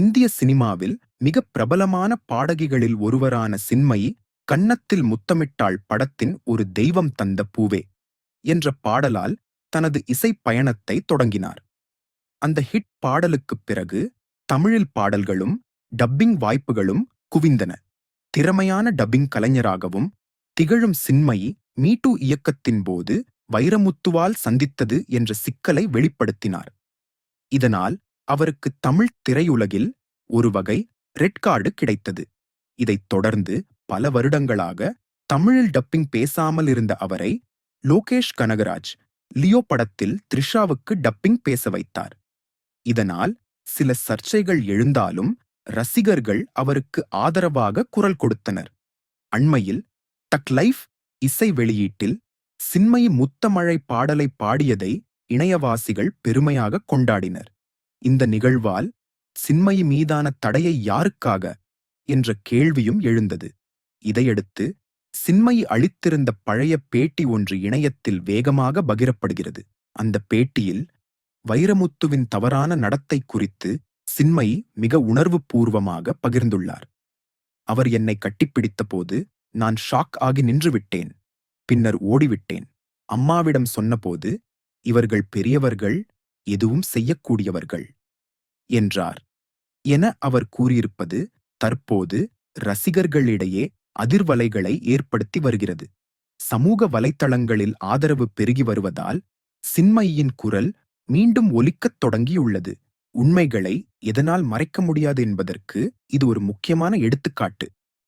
இந்திய சினிமாவில் மிக பிரபலமான பாடகிகளில் ஒருவரான சின்மயி கன்னத்தில் முத்தமிட்டாள் படத்தின் ஒரு தெய்வம் தந்த பூவே என்ற பாடலால் தனது இசைப் பயணத்தை தொடங்கினார். அந்த ஹிட் பாடலுக்குப் பிறகு தமிழில் பாடல்களும் டப்பிங் வாய்ப்புகளும் குவிந்தன. திறமையான டப்பிங் கலைஞராகவும் திகழும் சின்மயி மீட்டு இயக்கத்தின் போது வைரமுத்துவால் சந்தித்தது என்ற சிக்கலை வெளிப்படுத்தினார். இதனால் அவருக்கு தமிழ் திரையுலகில் ஒரு வகை ரெட் கார்டு கிடைத்தது. இதைத் தொடர்ந்து பல வருடங்களாக தமிழில் டப்பிங் பேசாமல் இருந்த அவரை லோகேஷ் கனகராஜ் லியோ படத்தில் த்ரிஷாவுக்கு டப்பிங் பேச வைத்தார். இதனால் சில சர்ச்சைகள் எழுந்தாலும் ரசிகர்கள் அவருக்கு ஆதரவாக குரல் கொடுத்தனர். அண்மையில் தக் லைஃப் இசை வெளியீட்டில் சின்மயி முத்தமழை பாடலை பாடியதை இணையவாசிகள் பெருமையாக கொண்டாடினர். இந்த நிகழ்வால் சின்மயி மீதான தடையை யாருக்காக? என்ற கேள்வியும் எழுந்தது. இதையடுத்து சின்மயி அளித்திருந்த பழைய பேட்டி ஒன்று இணையத்தில் வேகமாக பகிரப்படுகிறது. அந்த பேட்டியில் வைரமுத்துவின் தவறான நடத்தை குறித்து சின்மயி மிக உணர்வு பூர்வமாக பகிர்ந்துள்ளார். அவர் என்னை கட்டிப்பிடித்த போது நான் ஷாக் ஆகி நின்றுவிட்டேன். பின்னர் ஓடிவிட்டேன். அம்மாவிடம் சொன்னபோது இவர்கள் பெரியவர்கள் எதுவும் செய்யக்கூடியவர்கள். என்றார். என அவர் கூறியிருப்பது தற்போது ரசிகர்களிடையே அதிர்வலைகளை ஏற்படுத்தி வருகிறது. சமூக வலைத்தளங்களில் ஆதரவு பெருகி வருவதால் சின்மயியின் குரல் மீண்டும் ஒலிக்கத் தொடங்கியுள்ளது. உண்மைகளை எதனால் மறைக்க முடியாது என்பதற்கு இது ஒரு முக்கியமான எடுத்துக்காட்டு.